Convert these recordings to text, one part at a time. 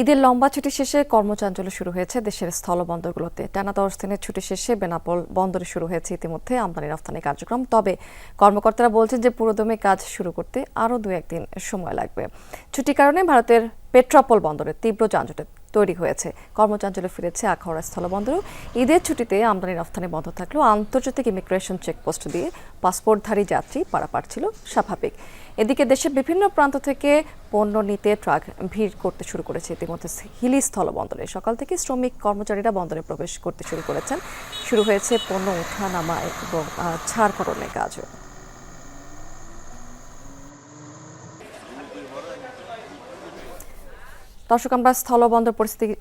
ঈদের লম্বা ছুটি শেষে কর্মচাঞ্চল্য শুরু হয়েছে দেশের স্থলবন্দরগুলোতে। টানা দশ দিনের ছুটি শেষে বেনাপোল বন্দরে শুরু হয়েছে ইতিমধ্যে আমদানি রফতানি কার্যক্রম। তবে কর্মকর্তারা বলছেন যে পুরোদমে কাজ শুরু করতে আরও দু একদিন সময় লাগবে। ছুটির কারণে ভারতের পেট্রাপোল বন্দরে তীব্র যানজটের তৈরি হয়েছে। কর্মচাঞ্চলে ফিরেছে আখাউড়া স্থলবন্দরও ঈদের ছুটিতে আমদানি রফতানি বন্ধ থাকলেও আন্তর্জাতিক ইমিগ্রেশন চেকপোস্ট দিয়ে পাসপোর্টধারী যাত্রী পারাপার ছিল স্বাভাবিক। এদিকে দেশের বিভিন্ন প্রান্ত থেকে পণ্য নিতে ট্রাক ভিড় করতে শুরু করেছে। ইতিমধ্যে হিলি স্থলবন্দরে সকাল থেকে শ্রমিক কর্মচারীরা বন্দরে প্রবেশ করতে শুরু করেছেন। শুরু হয়েছে পণ্য ওঠা নামা এবং ছাড়করণের কাজও। দর্শক, আমরা স্থলবন্দর পরিস্থিতি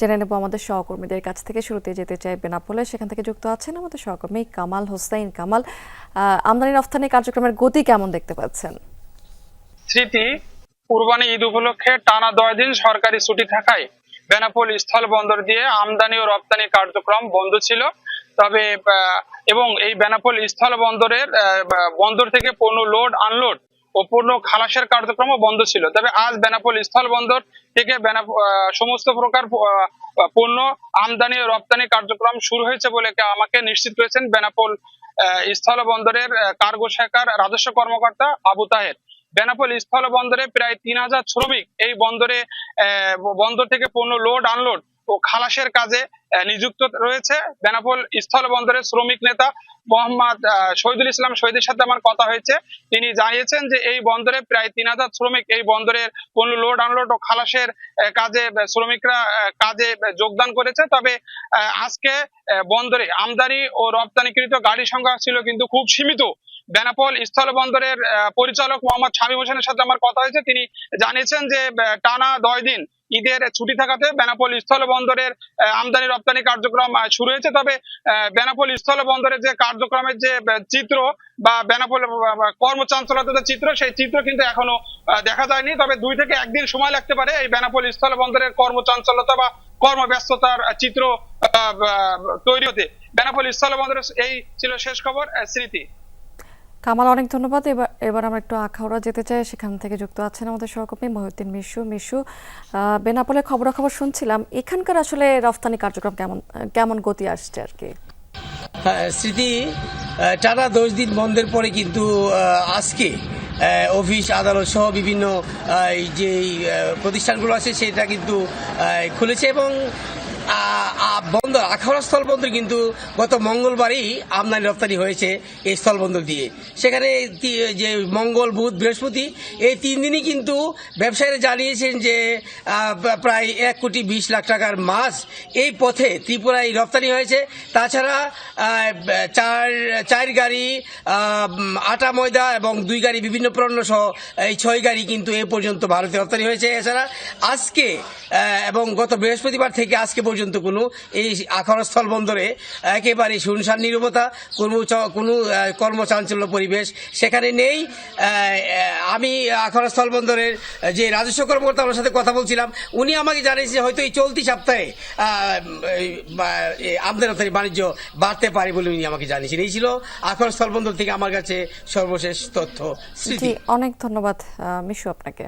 জেনে নেব আমাদের সহকর্মীদের কাছ থেকে। শুরুতে যেতে চাই বেনাপোলে, সেখান থেকে যুক্ত আছেন আমাদের সহকর্মী কামাল হোসেন কামাল আমদানি রফতানি কার্যক্রমের গতি কেমন দেখতে পাচ্ছেন? স্মৃতি, কুরবানি ঈদ উপলক্ষে টানা দশ দিন সরকারি ছুটি থাকায় বেনাপোল স্থল বন্দর দিয়ে আমদানি ও রপ্তানি কার্যক্রম বন্ধ ছিল। তবে এবং এই বেনাপোল স্থল বন্দরের বন্দর থেকে পণ্য লোড, আনলোড ও পণ্য খালাসের কার্যক্রমও বন্ধ ছিল। তবে আজ বেনাপোল স্থল বন্দর থেকে সমস্ত প্রকার পণ্য আমদানি ও রপ্তানি কার্যক্রম শুরু হয়েছে বলে আমাকে নিশ্চিত করেছেন বেনাপোল স্থল বন্দরের কার্গো শাখার রাজস্ব কর্মকর্তা আবু তাহের। বেনাপোল স্থল বন্দরে প্রায় তিন হাজার শ্রমিক এই বন্দরে বন্দর থেকে পণ্য লোড, আনলোড ও খালাসের কাজে নিযুক্ত রয়েছে। বেনাপোল স্থল বন্দরের শ্রমিক নেতা মোহাম্মদ শহীদুল ইসলাম শহীদের সাথে আমার কথা হয়েছে। তিনি জানিয়েছেন যে এই বন্দরে প্রায় তিন হাজার শ্রমিক এই বন্দরের পণ্য লোড আনলোড ও খালাসের কাজে শ্রমিকরা কাজে যোগদান করেছে। তবে আজকে বন্দরে আমদানি ও রপ্তানিকৃত গাড়ির সংখ্যা ছিল কিন্তু খুব সীমিত। বেনাপোল স্থল বন্দরের আহ, পরিচালক মোহাম্মদ শামীম হোসেনের সাথে আমার কথা হয়েছে। তিনি জানিয়েছেন যে টানা দশ দিন ঈদের ছুটি থাকাতে বেনাপোল স্থল বন্দরের আমদানি রপ্তানি কার্যক্রম শুরু হয়েছে। তবে বেনাপোল স্থল বন্দরের যে কার্যক্রমের যে চিত্র বা বেনাপোল কর্মচাঞ্চলতার যে চিত্র সেই চিত্র কিন্তু এখনও দেখা যায়নি। তবে দুই থেকে একদিন সময় লাগতে পারে এই বেনাপোল স্থল বন্দরের কর্মচাঞ্চলতা বা কর্মব্যস্ততার চিত্র তৈরি হতে। বেনাপোল স্থল বন্দরের এই ছিল শেষ খবর স্মৃতি। কামাল অনেক ধন্যবাদ। এবার এবার আমরা একটু আখাউড়া যেতে চাই। সেখান থেকে যুক্ত আছেন আমাদের সহকর্মী মহিউদ্দিন মিশু। মিশু বেনাপোলে খবরাখবর শুনছিলাম। এখানকার আসলে রফতানি কার্যক্রম কেমন কেমন গতি আসছে আর কি? হ্যাঁ, স্মৃতি টানা দশ দিন বন্ধের পরে কিন্তু আজকে অফিস আদালত সহ বিভিন্ন যে প্রতিষ্ঠানগুলো আছে সেটা কিন্তু খুলেছে এবং বন্দর আখাউড়া স্থলবন্দর কিন্তু গত মঙ্গলবারই আমদানি রপ্তানি হয়েছে এই স্থলবন্দর দিয়ে। সেখানে যে মঙ্গল, বুধ, বৃহস্পতি, এই তিন দিনই কিন্তু ব্যবসায়ীরা জানিয়েছেন যে প্রায় এক কোটি বিশ লাখ টাকার মাছ এই পথে ত্রিপুরায় রপ্তানি হয়েছে। তাছাড়া চার চার গাড়ি আটা ময়দা এবং দুই গাড়ি বিভিন্ন পণ্য সহ এই ছয় গাড়ি কিন্তু এ পর্যন্ত ভারতে রপ্তানি হয়েছে। এছাড়া আজকে এবং গত বৃহস্পতিবার থেকে আজকে পর্যন্ত কোনো এই আখারস্থল বন্দরে একেবারে শুনশান নিরবতা, কোনো কোনো কর্মচাঞ্চল্য পরিবেশ সেখানে নেই। আমি আখারস্থল বন্দরের যে রাজস্ব কর্মকর্তা ওনার সাথে কথা বলছিলাম, উনি আমাকে জানিয়েছে যে হয়তো এই চলতি সপ্তাহে আমদানি বাণিজ্য বাড়তে পারে বলে উনি আমাকে জানিয়েছেন। এই ছিল আখারস্থল বন্দর থেকে আমার কাছে সর্বশেষ তথ্য। অনেক ধন্যবাদ মিশু আপনাকে।